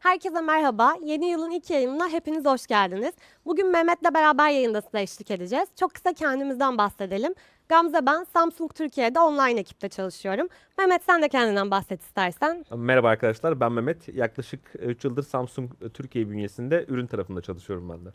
Herkese merhaba. Yeni yılın ilk yayınına hepiniz hoş geldiniz. Bugün Mehmet'le beraber yayında size eşlik edeceğiz. Çok kısa kendimizden bahsedelim. Gamze ben Samsung Türkiye'de online ekipte çalışıyorum. Mehmet sen de kendinden bahset istersen. Merhaba arkadaşlar ben Mehmet. Yaklaşık 3 yıldır Samsung Türkiye bünyesinde ürün tarafında çalışıyorum ben de.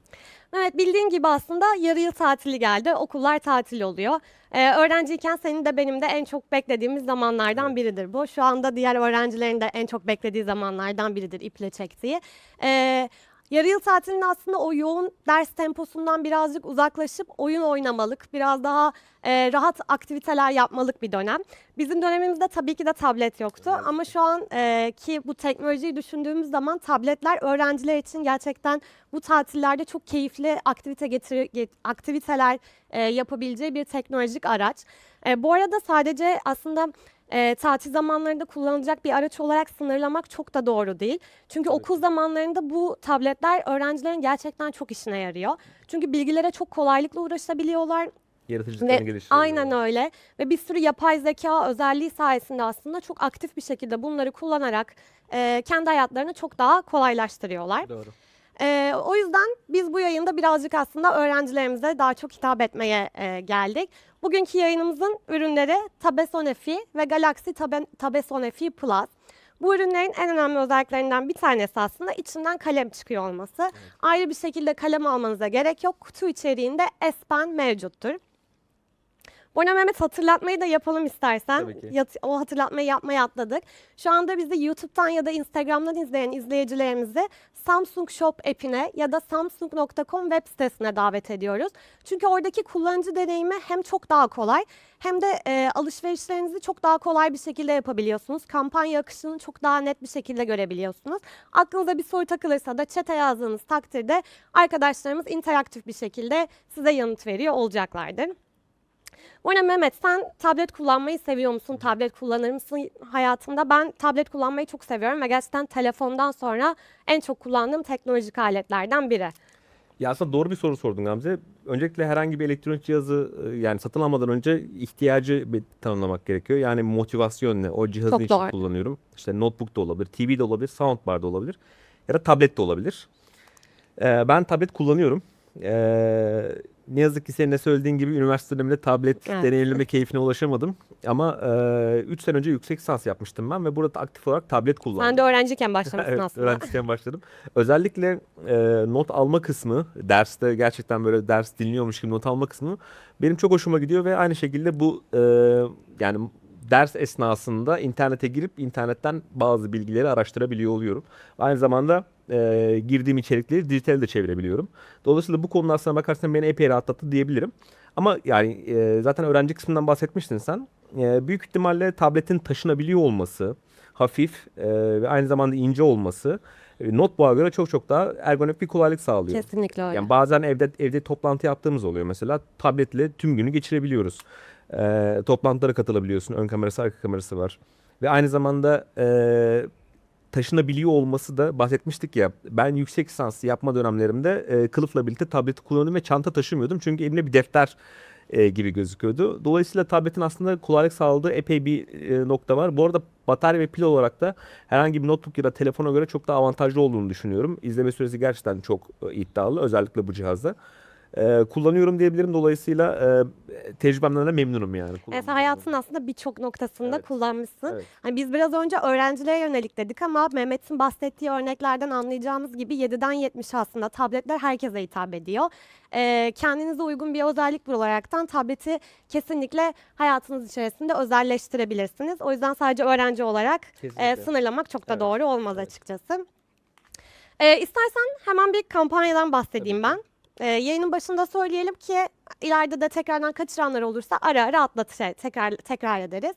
Evet bildiğin gibi aslında yarı yıl tatili geldi. Okullar tatil oluyor. Ee, öğrenciyken senin de benim de en çok beklediğimiz zamanlardan Evet. biridir bu. Şu anda diğer öğrencilerin de en çok beklediği zamanlardan biridir iple çektiği. Ee, yarı yıl tatilinde aslında o yoğun ders temposundan birazcık uzaklaşıp oyun oynamalık, biraz daha e, rahat aktiviteler yapmalık bir dönem. Bizim dönemimizde tabii ki de tablet yoktu Evet. ama şu an e, ki bu teknolojiyi düşündüğümüz zaman tabletler öğrenciler için gerçekten bu tatillerde çok keyifli aktivite getir get- aktiviteler e, yapabileceği bir teknolojik araç. E, bu arada sadece aslında e, tatil zamanlarında kullanılacak bir araç olarak sınırlamak çok da doğru değil. Çünkü Tabii okul zamanlarında bu tabletler öğrencilerin gerçekten çok işine yarıyor. Çünkü bilgilere çok kolaylıkla ulaşabiliyorlar. Yaratıcılıklarını geliştiriyor. aynen öyle. Ve bir sürü yapay zeka özelliği sayesinde aslında çok aktif bir şekilde bunları kullanarak e, kendi hayatlarını çok daha kolaylaştırıyorlar. Doğru. Ee, o yüzden biz bu yayında birazcık aslında öğrencilerimize daha çok hitap etmeye e, geldik. Bugünkü yayınımızın ürünleri Tabesone Fi ve Galaxy Tabe, Tabesone Fi Plus. Bu ürünlerin en önemli özelliklerinden bir tanesi aslında içinden kalem çıkıyor olması. Ayrı bir şekilde kalem almanıza gerek yok. Kutu içeriğinde S Pen mevcuttur. Bu arada Mehmet hatırlatmayı da yapalım istersen. Tabii ki. Yat- o hatırlatmayı yapmaya atladık. Şu anda bizi YouTube'dan ya da Instagram'dan izleyen izleyicilerimizi Samsung Shop app'ine ya da samsung.com web sitesine davet ediyoruz. Çünkü oradaki kullanıcı deneyimi hem çok daha kolay hem de e, alışverişlerinizi çok daha kolay bir şekilde yapabiliyorsunuz. Kampanya akışını çok daha net bir şekilde görebiliyorsunuz. Aklınıza bir soru takılırsa da chat'e yazdığınız takdirde arkadaşlarımız interaktif bir şekilde size yanıt veriyor olacaklardır. Bu arada Mehmet sen tablet kullanmayı seviyor musun? Tablet kullanır mısın hayatında? Ben tablet kullanmayı çok seviyorum ve gerçekten telefondan sonra en çok kullandığım teknolojik aletlerden biri. Ya aslında doğru bir soru sordun Gamze. Öncelikle herhangi bir elektronik cihazı e, yani satın almadan önce ihtiyacı bir tanımlamak gerekiyor. Yani motivasyon ne? O cihazı için doğru. kullanıyorum. İşte notebook da olabilir, TV de olabilir, soundbar da olabilir. Ya da tablet de olabilir. Ee, ben tablet kullanıyorum. Ee, ne yazık ki senin de söylediğin gibi üniversite döneminde tablet Evet. deneyimleme keyfine ulaşamadım. Ama 3 sene önce yüksek lisans yapmıştım ben ve burada aktif olarak tablet kullandım. Sen de öğrenciyken başlamışsın Evet, aslında. öğrenciyken başladım. Özellikle e, not alma kısmı, derste gerçekten böyle ders dinliyormuş gibi not alma kısmı benim çok hoşuma gidiyor ve aynı şekilde bu e, yani ders esnasında internete girip internetten bazı bilgileri araştırabiliyor oluyorum. Aynı zamanda e, girdiğim içerikleri dijitale de çevirebiliyorum. Dolayısıyla bu konu aslına bakarsan beni epey rahatlattı diyebilirim. Ama yani e, zaten öğrenci kısmından bahsetmiştin sen. E, büyük ihtimalle tabletin taşınabiliyor olması, hafif e, ve aynı zamanda ince olması e, notebook'a göre çok çok daha ergonomik bir kolaylık sağlıyor. Kesinlikle öyle. Yani bazen evde evde toplantı yaptığımız oluyor mesela. Tabletle tüm günü geçirebiliyoruz. E, toplantılara katılabiliyorsun. Ön kamerası, arka kamerası var. Ve aynı zamanda e, taşınabiliyor olması da bahsetmiştik ya. Ben yüksek lisans yapma dönemlerimde e, kılıfla birlikte tableti kullanıyordum ve çanta taşımıyordum. Çünkü elimde bir defter e, gibi gözüküyordu. Dolayısıyla tabletin aslında kolaylık sağladığı epey bir e, nokta var. Bu arada batarya ve pil olarak da herhangi bir notebook ya da telefona göre çok daha avantajlı olduğunu düşünüyorum. İzleme süresi gerçekten çok e, iddialı özellikle bu cihazda. E, kullanıyorum diyebilirim. Dolayısıyla e, tecrübemden de memnunum yani. Evet, hayatın aslında birçok noktasında Evet. kullanmışsın. Evet. Hani biz biraz önce öğrencilere yönelik dedik ama Mehmet'in bahsettiği örneklerden anlayacağımız gibi 7'den 70'e aslında tabletler herkese hitap ediyor. Ee, kendinize uygun bir özellik bularaktan tableti kesinlikle hayatınız içerisinde özelleştirebilirsiniz. O yüzden sadece öğrenci olarak e, Kesinlikle. sınırlamak çok da Evet, doğru olmaz evet. açıkçası. Ee, istersen hemen bir kampanyadan bahsedeyim ben. Ee, yayının başında söyleyelim ki ileride de tekrardan kaçıranlar olursa ara ara atlat şey, tekrar tekrar ederiz.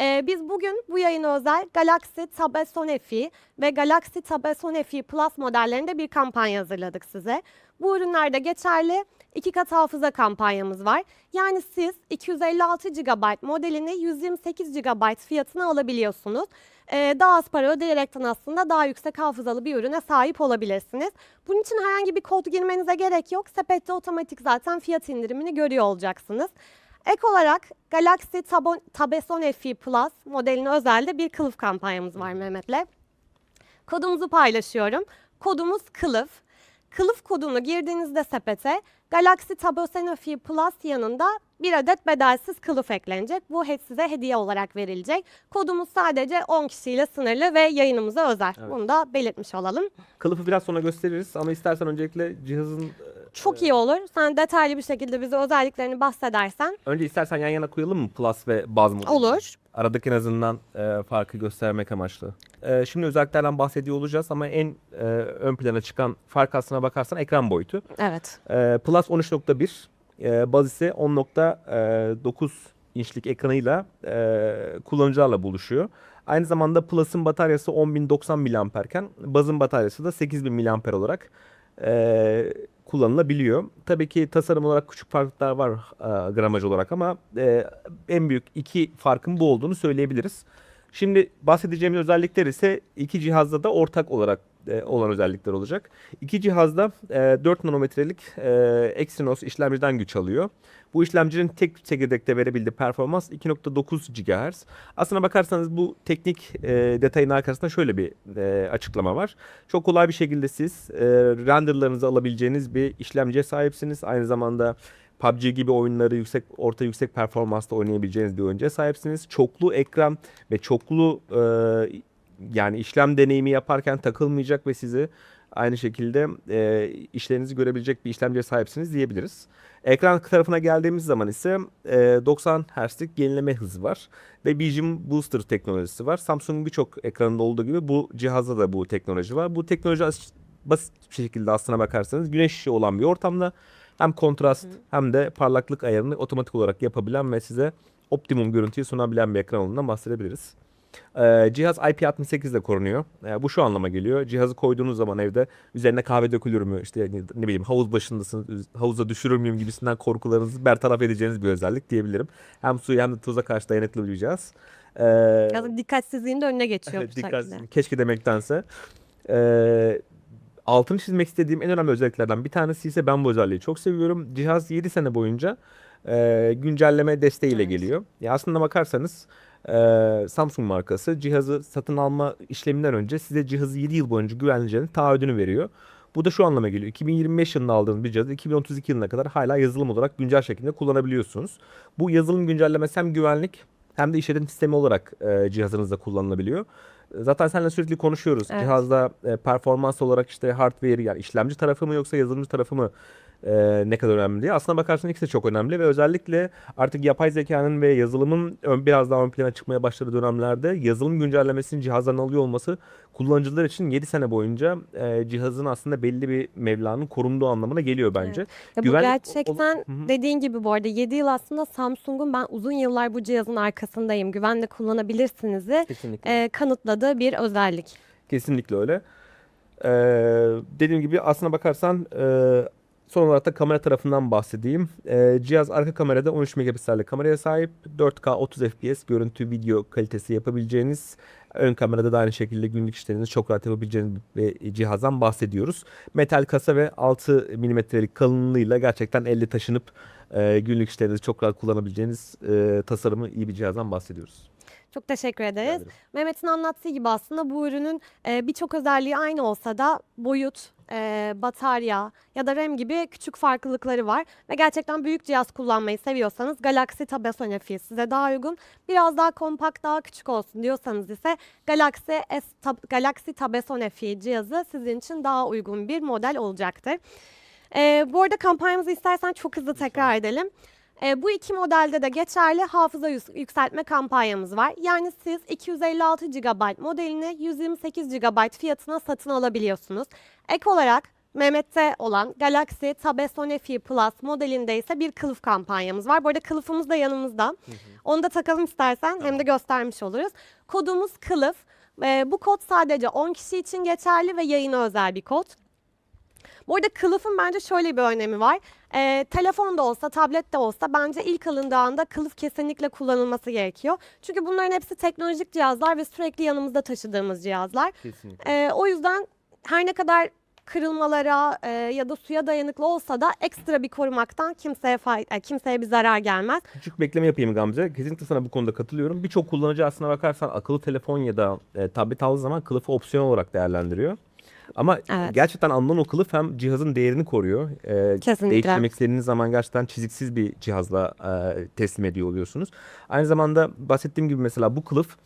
Ee, biz bugün bu yayına özel Galaxy Tab S10 FE ve Galaxy Tab S10 FE Plus modellerinde bir kampanya hazırladık size. Bu ürünlerde geçerli iki kat hafıza kampanyamız var. Yani siz 256 GB modelini 128 GB fiyatına alabiliyorsunuz. Ee, daha az para ödeyerekten aslında daha yüksek hafızalı bir ürüne sahip olabilirsiniz. Bunun için herhangi bir kod girmenize gerek yok. Sepette otomatik zaten fiyat indirimini görüyor olacaksınız. Ek olarak Galaxy Tab- Tab S10 FE Plus modeline özel de bir kılıf kampanyamız var Mehmet'le. Kodumuzu paylaşıyorum. Kodumuz kılıf. Kılıf kodunu girdiğinizde sepete Galaxy Tab Oceanophy Plus yanında bir adet bedelsiz kılıf eklenecek. Bu size hediye olarak verilecek. Kodumuz sadece 10 kişiyle sınırlı ve yayınımıza özel. Evet. Bunu da belirtmiş olalım. Kılıfı biraz sonra gösteririz ama istersen öncelikle cihazın Çok iyi olur. Sen detaylı bir şekilde bize özelliklerini bahsedersen önce istersen yan yana koyalım mı Plus ve Baz modeli? olur. Aradaki en azından e, farkı göstermek amaçlı. E, şimdi özelliklerden bahsediyor olacağız ama en e, ön plana çıkan fark aslına bakarsan ekran boyutu. Evet. E, Plus 13.1, e, Baz ise 10.9 inçlik ekranıyla e, kullanıcılarla buluşuyor. Aynı zamanda Plus'ın bataryası 10.090 mAh iken Baz'ın bataryası da 8.000 mAh olarak e, kullanılabiliyor. Tabii ki tasarım olarak küçük farklılıklar var e, gramaj olarak ama e, en büyük iki farkın bu olduğunu söyleyebiliriz. Şimdi bahsedeceğimiz özellikler ise iki cihazda da ortak olarak e, olan özellikler olacak. İki cihazda e, 4 nanometrelik e, Exynos işlemciden güç alıyor. Bu işlemcinin tek çekirdekte verebildiği performans 2.9 GHz. Aslına bakarsanız bu teknik e, detayın arkasında şöyle bir e, açıklama var. Çok kolay bir şekilde siz e, renderlarınızı alabileceğiniz bir işlemciye sahipsiniz. Aynı zamanda PUBG gibi oyunları yüksek orta yüksek performansta oynayabileceğiniz bir oyuncuya sahipsiniz. Çoklu ekran ve çoklu e, yani işlem deneyimi yaparken takılmayacak ve sizi aynı şekilde e, işlerinizi görebilecek bir işlemciye sahipsiniz diyebiliriz. Ekran tarafına geldiğimiz zaman ise e, 90 Hz'lik yenileme hızı var ve Vision Booster teknolojisi var. Samsung'un birçok ekranında olduğu gibi bu cihazda da bu teknoloji var. Bu teknoloji as- basit bir şekilde aslına bakarsanız güneş ışığı olan bir ortamda hem kontrast hem de parlaklık ayarını otomatik olarak yapabilen ve size optimum görüntüyü sunabilen bir ekran olduğundan bahsedebiliriz. Ee, cihaz IP68 ile korunuyor. Ee, bu şu anlama geliyor. Cihazı koyduğunuz zaman evde üzerine kahve dökülür mü? İşte ne, ne bileyim havuz başındasınız, havuza düşürür müyüm gibisinden korkularınızı bertaraf edeceğiniz bir özellik diyebilirim. Hem suya hem de tuza karşı dayanıklı bir cihaz. Ee, Biraz dikkatsizliğin de önüne geçiyor bu Dikkat, şekilde. keşke demektense. Ee, altını çizmek istediğim en önemli özelliklerden bir tanesi ise ben bu özelliği çok seviyorum. Cihaz 7 sene boyunca e, güncelleme desteğiyle Evet. geliyor. Ya aslında bakarsanız e, Samsung markası cihazı satın alma işleminden önce size cihazı 7 yıl boyunca güveneceğini taahhüdünü veriyor. Bu da şu anlama geliyor. 2025 yılında aldığınız bir cihazı 2032 yılına kadar hala yazılım olarak güncel şekilde kullanabiliyorsunuz. Bu yazılım güncellemesi hem güvenlik hem de işletim sistemi olarak e, cihazınızda kullanılabiliyor. Zaten seninle sürekli konuşuyoruz. Evet. Cihazda e, performans olarak işte hardware yani işlemci tarafı mı yoksa yazılımcı tarafı mı e, ne kadar önemli diye. Aslına bakarsan ikisi de çok önemli ve özellikle artık yapay zekanın ve yazılımın ön, biraz daha ön plana çıkmaya başladığı dönemlerde yazılım güncellemesinin cihazdan alıyor olması kullanıcılar için 7 sene boyunca e, cihazın aslında belli bir mevlanın korunduğu anlamına geliyor bence. Ya bu Güvenlik- gerçekten hı. dediğin gibi bu arada 7 yıl aslında Samsung'un ben uzun yıllar bu cihazın arkasındayım. Güvenle kullanabilirsiniz'i Kesinlikle. e, kanıtladığı bir özellik. Kesinlikle öyle. Ee, dediğim gibi aslına bakarsan e, son olarak da kamera tarafından bahsedeyim. Ee, cihaz arka kamerada 13 megapiksellik kameraya sahip. 4K 30 FPS görüntü video kalitesi yapabileceğiniz ön kamerada da aynı şekilde günlük işlerinizi çok rahat yapabileceğiniz bir cihazdan bahsediyoruz. Metal kasa ve 6 milimetrelik kalınlığıyla gerçekten elle taşınıp e, günlük işlerinizi çok rahat kullanabileceğiniz e, tasarımı iyi bir cihazdan bahsediyoruz. Çok teşekkür ederiz. Mehmet'in anlattığı gibi aslında bu ürünün e, birçok özelliği aynı olsa da boyut, e, batarya ya da RAM gibi küçük farklılıkları var. Ve gerçekten büyük cihaz kullanmayı seviyorsanız Galaxy Tab S10 size daha uygun. Biraz daha kompakt, daha küçük olsun diyorsanız ise Galaxy S Tab, Galaxy Tab S10 FE cihazı sizin için daha uygun bir model olacaktır. E, bu arada kampanyamızı istersen çok hızlı tekrar edelim. E, bu iki modelde de geçerli hafıza yükseltme kampanyamız var. Yani siz 256 GB modelini 128 GB fiyatına satın alabiliyorsunuz. Ek olarak Mehmet'te olan Galaxy Tab S10 FE Plus modelinde ise bir kılıf kampanyamız var. Bu arada kılıfımız da yanımızda. Onu da takalım istersen hem de göstermiş oluruz. Kodumuz kılıf. E, bu kod sadece 10 kişi için geçerli ve yayına özel bir kod. Bu arada kılıfın bence şöyle bir önemi var. Ee, telefon da olsa, tablet de olsa bence ilk alındığı anda kılıf kesinlikle kullanılması gerekiyor. Çünkü bunların hepsi teknolojik cihazlar ve sürekli yanımızda taşıdığımız cihazlar. Kesinlikle. Ee, o yüzden her ne kadar kırılmalara e, ya da suya dayanıklı olsa da ekstra bir korumaktan kimseye fay- e, kimseye bir zarar gelmez. Küçük bekleme yapayım Gamze. Kesinlikle sana bu konuda katılıyorum. Birçok kullanıcı aslına bakarsan akıllı telefon ya da e, tablet aldığı zaman kılıfı opsiyon olarak değerlendiriyor. Ama Evet. gerçekten alınan o kılıf hem cihazın değerini koruyor. E, Kesinlikle. Değiştirmek istediğiniz zaman gerçekten çiziksiz bir cihazla e, teslim ediyor oluyorsunuz. Aynı zamanda bahsettiğim gibi mesela bu kılıf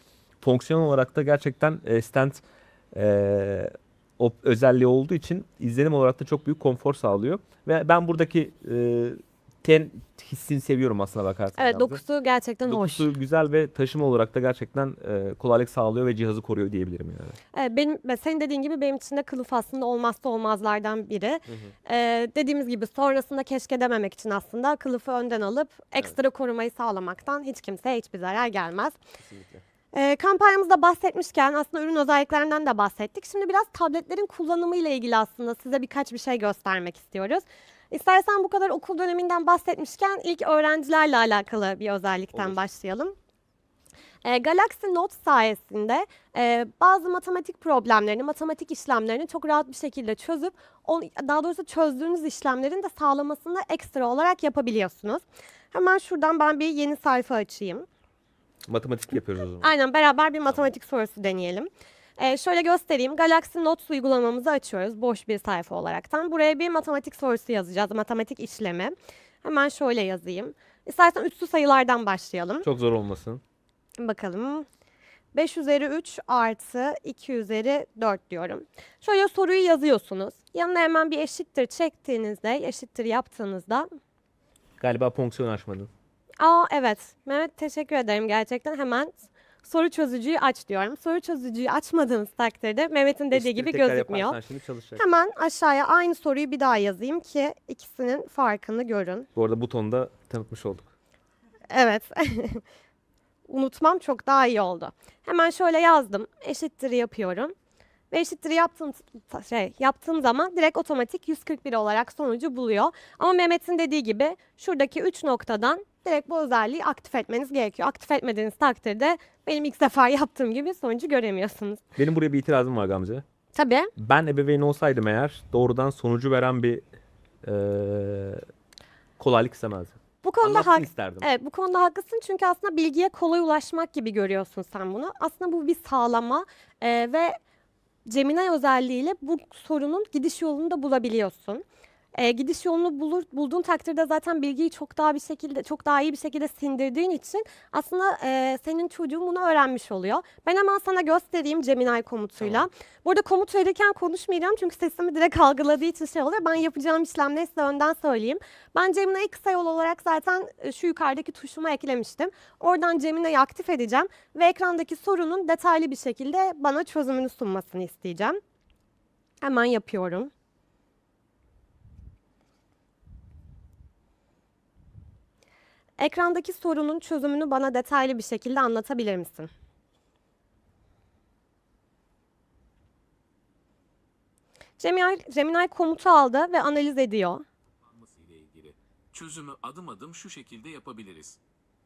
fonksiyon olarak da gerçekten e, stand e, o özelliği olduğu için izlenim olarak da çok büyük konfor sağlıyor. Ve ben buradaki e, ten hissini seviyorum aslına bakarsan. Evet dokusu gerçekten hoş. Dokusu güzel ve taşıma olarak da gerçekten e, kolaylık sağlıyor ve cihazı koruyor diyebilirim yani. Evet, benim senin dediğin gibi benim için de kılıf aslında olmazsa olmazlardan biri. Ee, dediğimiz gibi sonrasında keşke dememek için aslında kılıfı önden alıp ekstra korumayı sağlamaktan hiç kimseye hiçbir zarar gelmez. Kesinlikle. Ee, kampanyamızda bahsetmişken aslında ürün özelliklerinden de bahsettik. Şimdi biraz tabletlerin kullanımı ile ilgili aslında size birkaç bir şey göstermek istiyoruz. İstersen bu kadar okul döneminden bahsetmişken ilk öğrencilerle alakalı bir özellikten Olur. başlayalım. Ee, Galaxy Note sayesinde e, bazı matematik problemlerini, matematik işlemlerini çok rahat bir şekilde çözüp, daha doğrusu çözdüğünüz işlemlerin de sağlamasını ekstra olarak yapabiliyorsunuz. Hemen şuradan ben bir yeni sayfa açayım. Matematik yapıyoruz o zaman. Aynen beraber bir matematik sorusu deneyelim. Ee, şöyle göstereyim. Galaxy Notes uygulamamızı açıyoruz boş bir sayfa olaraktan. Buraya bir matematik sorusu yazacağız. Matematik işlemi. Hemen şöyle yazayım. İstersen üstü sayılardan başlayalım. Çok zor olmasın. Bakalım. 5 üzeri 3 artı 2 üzeri 4 diyorum. Şöyle soruyu yazıyorsunuz. Yanına hemen bir eşittir çektiğinizde, eşittir yaptığınızda Galiba fonksiyon açmadın. Aa evet. Mehmet teşekkür ederim gerçekten. Hemen soru çözücüyü aç diyorum. Soru çözücüyü açmadığınız takdirde Mehmet'in dediği Eşittir gibi tekrar gözükmüyor. yaparsan şimdi çalışacak. Hemen aşağıya aynı soruyu bir daha yazayım ki ikisinin farkını görün. Bu arada butonda tanıtmış olduk. Evet. Unutmam çok daha iyi oldu. Hemen şöyle yazdım. Eşittir yapıyorum. Ve eşittir yaptığım şey yaptığım zaman direkt otomatik 141 olarak sonucu buluyor. Ama Mehmet'in dediği gibi şuradaki 3 noktadan direkt bu özelliği aktif etmeniz gerekiyor. Aktif etmediğiniz takdirde benim ilk sefer yaptığım gibi sonucu göremiyorsunuz. Benim buraya bir itirazım var Gamze. Tabii. Ben ebeveyn olsaydım eğer doğrudan sonucu veren bir eee, kolaylık istemezdim. Bu konuda hak, isterdim. Evet bu konuda haklısın çünkü aslında bilgiye kolay ulaşmak gibi görüyorsun sen bunu. Aslında bu bir sağlama e, ve Gemini özelliğiyle bu sorunun gidiş yolunu da bulabiliyorsun. E, gidiş yolunu bulur, bulduğun takdirde zaten bilgiyi çok daha bir şekilde çok daha iyi bir şekilde sindirdiğin için aslında e, senin çocuğun bunu öğrenmiş oluyor. Ben hemen sana göstereyim Gemini komutuyla. Tamam. Burada komut verirken konuşmayacağım çünkü sesimi direkt algıladığı için şey oluyor. Ben yapacağım işlemleri size önden söyleyeyim. Ben Gemini'yi kısa yol olarak zaten e, şu yukarıdaki tuşuma eklemiştim. Oradan Gemini'yi aktif edeceğim ve ekrandaki sorunun detaylı bir şekilde bana çözümünü sunmasını isteyeceğim. Hemen yapıyorum. Ekrandaki sorunun çözümünü bana detaylı bir şekilde anlatabilir misin? Gemini, Gemini komutu aldı ve analiz ediyor. Çözümü adım adım şu şekilde yapabiliriz.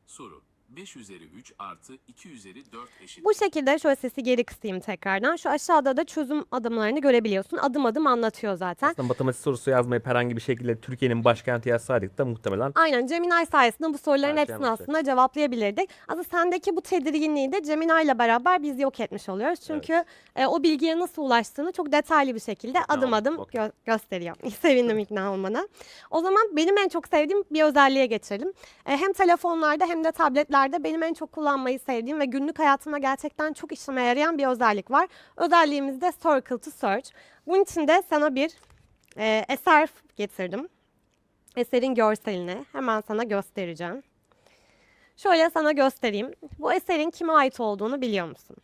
Soru 5 üzeri 3 artı 2 üzeri 4 eşit. Bu şekilde şöyle sesi geri kısayım tekrardan. Şu aşağıda da çözüm adımlarını görebiliyorsun. Adım adım anlatıyor zaten. Aslında matematik sorusu yazmayıp herhangi bir şekilde Türkiye'nin başkenti yazsaydık da muhtemelen Aynen Gemini sayesinde bu soruların Her şey hepsini anlatacak. aslında cevaplayabilirdik. Aslında sendeki bu tedirginliği de Gemini ile beraber biz yok etmiş oluyoruz. Çünkü e, o bilgiye nasıl ulaştığını çok detaylı bir şekilde adım oldum, adım okey. gö- gösteriyor. Sevindim ikna olmana. O zaman benim en çok sevdiğim bir özelliğe geçelim. E, hem telefonlarda hem de tabletlerde benim en çok kullanmayı sevdiğim ve günlük hayatımda gerçekten çok işime yarayan bir özellik var. Özelliğimiz de Circle to Search. Bunun için de sana bir e, eser getirdim eserin görselini hemen sana göstereceğim. Şöyle sana göstereyim. Bu eserin kime ait olduğunu biliyor musun?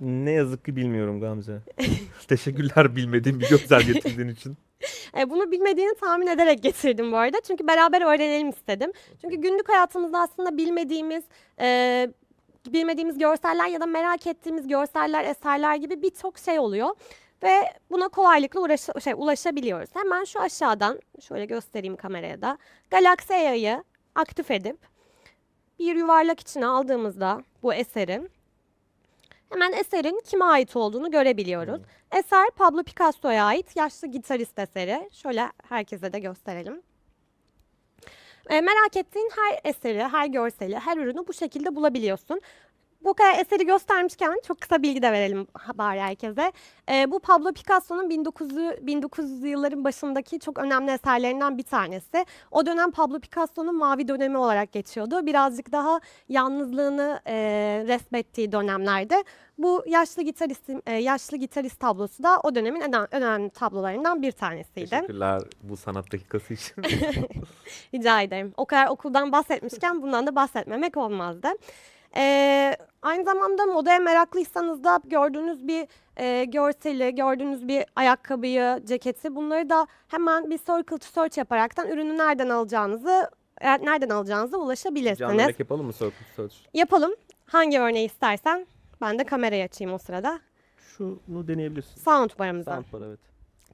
ne yazık ki bilmiyorum Gamze. Teşekkürler bilmediğim bir görsel getirdiğin için. E, bunu bilmediğini tahmin ederek getirdim bu arada. Çünkü beraber öğrenelim istedim. Çünkü günlük hayatımızda aslında bilmediğimiz e, bilmediğimiz görseller ya da merak ettiğimiz görseller, eserler gibi birçok şey oluyor. Ve buna kolaylıkla uğraş- şey, ulaşabiliyoruz. Hemen şu aşağıdan şöyle göstereyim kameraya da. Galaxy AI'yı aktif edip bir yuvarlak içine aldığımızda bu eseri hemen eserin kime ait olduğunu görebiliyoruz. Eser Pablo Picasso'ya ait yaşlı gitarist eseri. Şöyle herkese de gösterelim. E, merak ettiğin her eseri, her görseli, her ürünü bu şekilde bulabiliyorsun. Bu kadar eseri göstermişken çok kısa bilgi de verelim bari herkese. E, bu Pablo Picasso'nun 1900, 1900'lü yılların başındaki çok önemli eserlerinden bir tanesi. O dönem Pablo Picasso'nun mavi dönemi olarak geçiyordu. Birazcık daha yalnızlığını e, resmettiği dönemlerde. Bu yaşlı gitarist, e, yaşlı gitarist tablosu da o dönemin en önemli tablolarından bir tanesiydi. Teşekkürler bu sanat dakikası için. Rica ederim. O kadar okuldan bahsetmişken bundan da bahsetmemek olmazdı. Ee, aynı zamanda modaya meraklıysanız da gördüğünüz bir e, görseli, gördüğünüz bir ayakkabıyı, ceketi bunları da hemen bir circle to search yaparaktan ürünü nereden alacağınızı e, nereden alacağınıza Canlı ulaşabilirsiniz. örnek yapalım mı Circle Search? Yapalım. Hangi örneği istersen ben de kamerayı açayım o sırada. Şunu deneyebilirsin. Sound barımızdan. Sound var evet.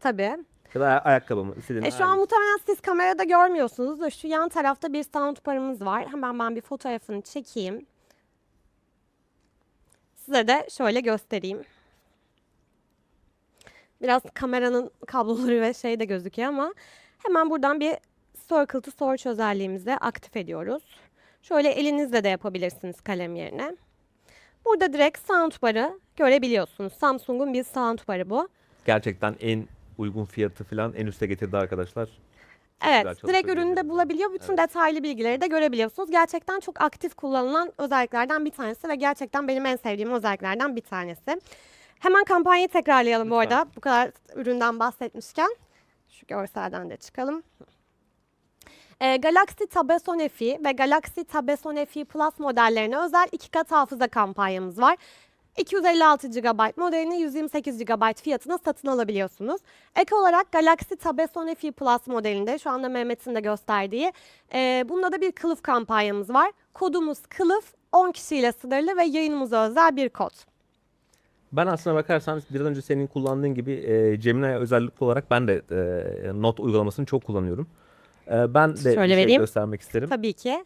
Tabii. Ya da aya- ayakkabı mı? İstediğin E, şu an hangisi? muhtemelen siz kamerada görmüyorsunuz da şu yan tarafta bir sound barımız var. Hemen ben bir fotoğrafını çekeyim. Size de şöyle göstereyim. Biraz kameranın kabloları ve şey de gözüküyor ama hemen buradan bir Circle to Search özelliğimizi aktif ediyoruz. Şöyle elinizle de yapabilirsiniz kalem yerine. Burada direkt soundbar'ı görebiliyorsunuz. Samsung'un bir soundbar'ı bu. Gerçekten en uygun fiyatı falan en üste getirdi arkadaşlar. Evet, direkt ürünü de diyebilirim. bulabiliyor. Bütün detaylı bilgileri de görebiliyorsunuz. Gerçekten çok aktif kullanılan özelliklerden bir tanesi ve gerçekten benim en sevdiğim özelliklerden bir tanesi. Hemen kampanyayı tekrarlayalım bu Lütfen. arada. Bu kadar üründen bahsetmişken. Şu görselden de çıkalım. Ee, Galaxy Tab S10 FE ve Galaxy Tab S10 FE Plus modellerine özel iki kat hafıza kampanyamız var. 256 GB modelini 128 GB fiyatına satın alabiliyorsunuz. Ek olarak Galaxy Tab S10 FE Plus modelinde şu anda Mehmet'in de gösterdiği e, bunda da bir kılıf kampanyamız var. Kodumuz kılıf 10 kişiyle sınırlı ve yayınımıza özel bir kod. Ben aslına bakarsan biraz önce senin kullandığın gibi e, Gemini özellikle olarak ben de e, not uygulamasını çok kullanıyorum. E, ben de bir Şöyle şey vereyim. göstermek isterim. Tabii ki.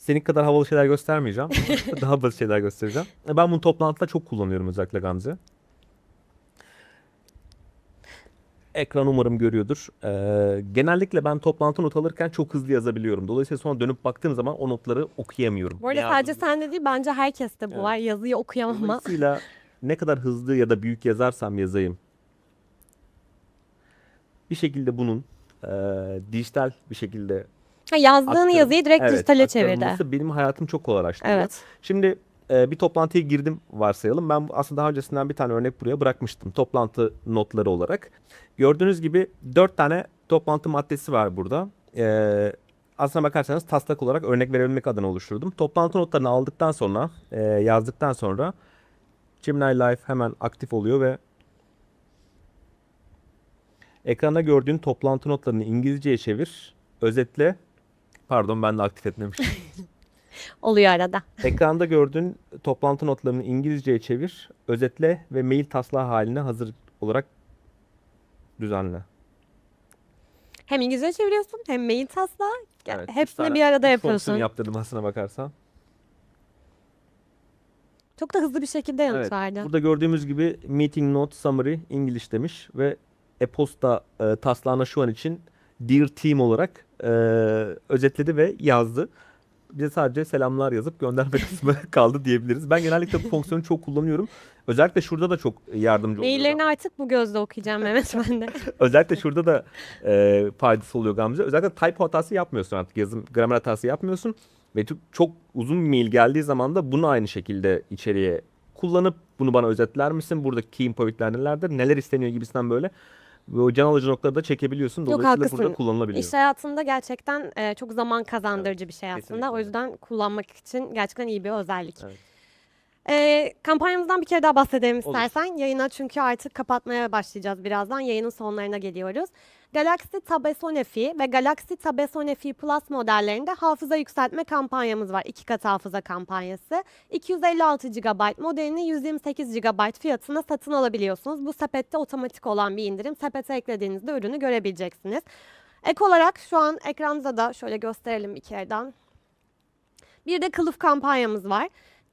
Senin kadar havalı şeyler göstermeyeceğim. Daha basit şeyler göstereceğim. E, Ben bunu toplantıda çok kullanıyorum özellikle Gamze. Ekran umarım görüyordur. Ee, genellikle ben toplantı not alırken çok hızlı yazabiliyorum. Dolayısıyla sonra dönüp baktığım zaman o notları okuyamıyorum. Bu arada sadece sende değil bence herkeste bu Evet. var. Yazıyı okuyamama. Dolayısıyla ne kadar hızlı ya da büyük yazarsam yazayım bir şekilde bunun e, dijital bir şekilde Ha, yazdığın aktarım- yazıyı direkt evet, dijitale çevirdi. aktarılması benim hayatım çok kolaylaştırıyor. Evet. Şimdi e, bir toplantıya girdim varsayalım. Ben aslında daha öncesinden bir tane örnek buraya bırakmıştım. Toplantı notları olarak. Gördüğünüz gibi dört tane toplantı maddesi var burada. E, aslına bakarsanız taslak olarak örnek verebilmek adına oluşturdum. Toplantı notlarını aldıktan sonra, e, yazdıktan sonra Gemini Live hemen aktif oluyor ve ekranda gördüğün toplantı notlarını İngilizceye çevir, özetle, pardon ben de aktif etmemiştim. Oluyor arada. Ekranda gördüğün toplantı notlarını İngilizceye çevir, özetle ve mail taslağı haline hazır olarak düzenle. Hem İngilizce çeviriyorsun hem mail taslağı. Evet, üç Hepsini tane- bir arada üç yapıyorsun. fonksiyon yaptırdım aslına bakarsan. Çok da hızlı bir şekilde yanıt Evet, verdi. Burada gördüğümüz gibi meeting note summary English demiş ve e-posta e, taslağına şu an için Dear Team olarak e, özetledi ve yazdı. Bize sadece selamlar yazıp gönderme kısmı kaldı diyebiliriz. Ben genellikle bu fonksiyonu çok kullanıyorum. Özellikle şurada da çok yardımcı oluyor. Maillerini artık bu gözle okuyacağım Mehmet ben de. Özellikle şurada da e, faydası oluyor Gamze. Özellikle typo hatası yapmıyorsun artık. Yazım, gramer hatası yapmıyorsun. Ve çok uzun bir mail geldiği zaman da bunu aynı şekilde içeriye kullanıp bunu bana özetler misin? Buradaki key pointler nelerdir? Neler isteniyor gibisinden böyle. Ve o can alıcı noktaları da çekebiliyorsun. Yok, Dolayısıyla haklısın. burada kullanılabiliyor. İş hayatında gerçekten e, çok zaman kazandırıcı bir şey aslında. kesinlikle. O yüzden kullanmak için gerçekten iyi bir özellik. Evet. E, kampanyamızdan bir kere daha bahsedelim istersen. Yayına çünkü artık kapatmaya başlayacağız birazdan. Yayının sonlarına geliyoruz. Galaxy Tab S10 FE ve Galaxy Tab S10 FE Plus modellerinde hafıza yükseltme kampanyamız var. İki kat hafıza kampanyası. 256 GB modelini 128 GB fiyatına satın alabiliyorsunuz. Bu sepette otomatik olan bir indirim. Sepete eklediğinizde ürünü görebileceksiniz. Ek olarak şu an ekranınıza da şöyle gösterelim bir kereden. Bir de kılıf kampanyamız var.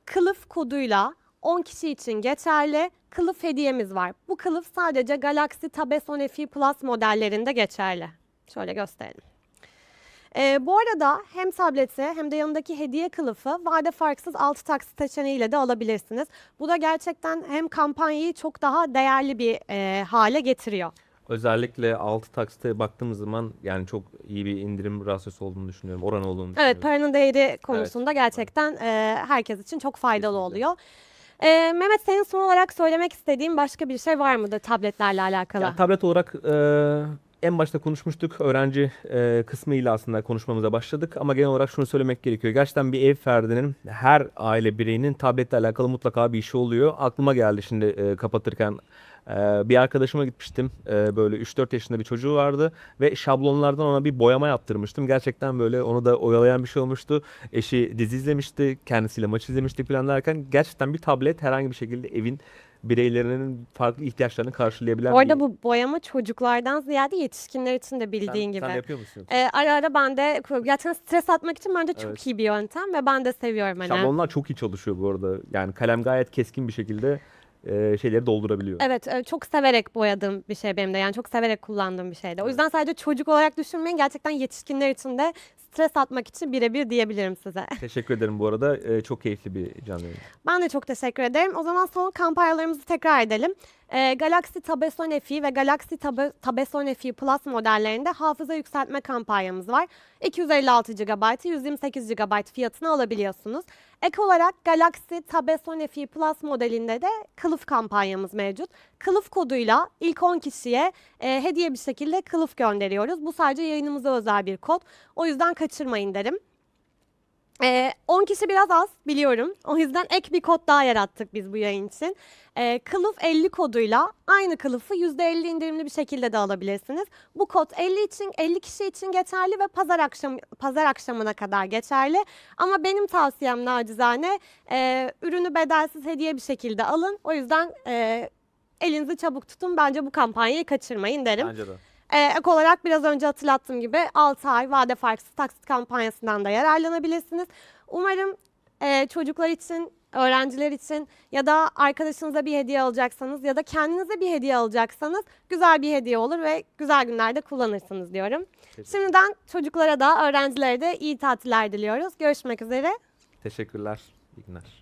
Kılıf koduyla 10 kişi için geçerli kılıf hediyemiz var. Bu kılıf sadece Galaxy Tab S10 FE Plus modellerinde geçerli. Şöyle gösterelim. Ee, bu arada hem tableti hem de yanındaki hediye kılıfı vade farksız 6 taksit seçeneğiyle de alabilirsiniz. Bu da gerçekten hem kampanyayı çok daha değerli bir e, hale getiriyor. Özellikle 6 taksite baktığımız zaman yani çok iyi bir indirim rasyosu olduğunu düşünüyorum. Oran olduğunu düşünüyorum. Evet paranın değeri konusunda gerçekten e, herkes için çok faydalı Kesinlikle. oluyor. E, Mehmet senin son olarak söylemek istediğin başka bir şey var mıdır tabletlerle alakalı? Ya, tablet olarak e, en başta konuşmuştuk. Öğrenci e, kısmıyla aslında konuşmamıza başladık. Ama genel olarak şunu söylemek gerekiyor. Gerçekten bir ev ferdinin, her aile bireyinin tabletle alakalı mutlaka bir işi oluyor. Aklıma geldi şimdi e, kapatırken. E, bir arkadaşıma gitmiştim. E, böyle 3-4 yaşında bir çocuğu vardı. Ve şablonlardan ona bir boyama yaptırmıştım. Gerçekten böyle onu da oyalayan bir şey olmuştu. Eşi dizi izlemişti. Kendisiyle maç izlemiştik falan derken. Gerçekten bir tablet herhangi bir şekilde evin bireylerinin farklı ihtiyaçlarını karşılayabilen Orada bir... bu boyama çocuklardan ziyade yetişkinler için de bildiğin sen, gibi. Sen yapıyor musun? E, ara ara ben de gerçekten stres atmak için bence çok Evet. iyi bir yöntem ve ben de seviyorum hani. Şablonlar çok iyi çalışıyor bu arada. Yani kalem gayet keskin bir şekilde e, şeyleri doldurabiliyor. Evet, e, çok severek boyadığım bir şey benim de. Yani çok severek kullandığım bir şeydi. O yüzden sadece çocuk olarak düşünmeyin. Gerçekten yetişkinler için de stres atmak için birebir diyebilirim size. Teşekkür ederim bu arada. E, çok keyifli bir canlı yayın. Ben de çok teşekkür ederim. O zaman son kampanyalarımızı tekrar edelim. Ee, Galaxy Tab S10 FE ve Galaxy Tab, Tab S10 FE Plus modellerinde hafıza yükseltme kampanyamız var. 256 GB, 128 GB fiyatına alabiliyorsunuz. Ek olarak Galaxy Tab S10 FE Plus modelinde de kılıf kampanyamız mevcut. Kılıf koduyla ilk 10 kişiye e, hediye bir şekilde kılıf gönderiyoruz. Bu sadece yayınımıza özel bir kod. O yüzden kaçırmayın derim. Ee, 10 kişi biraz az biliyorum. O yüzden ek bir kod daha yarattık biz bu yayın için. Ee, kılıf 50 koduyla aynı kılıfı %50 indirimli bir şekilde de alabilirsiniz. Bu kod 50 için 50 kişi için geçerli ve pazar akşam pazar akşamına kadar geçerli. Ama benim tavsiyem nacizane e, ürünü bedelsiz hediye bir şekilde alın. O yüzden e, elinizi çabuk tutun. Bence bu kampanyayı kaçırmayın derim. Bence de. Ee, ek olarak biraz önce hatırlattığım gibi 6 ay vade farksız taksit kampanyasından da yararlanabilirsiniz. Umarım e, çocuklar için, öğrenciler için ya da arkadaşınıza bir hediye alacaksanız ya da kendinize bir hediye alacaksanız güzel bir hediye olur ve güzel günlerde kullanırsınız diyorum. Teşekkür- Şimdiden çocuklara da öğrencilere de iyi tatiller diliyoruz. Görüşmek üzere. Teşekkürler. İyi günler.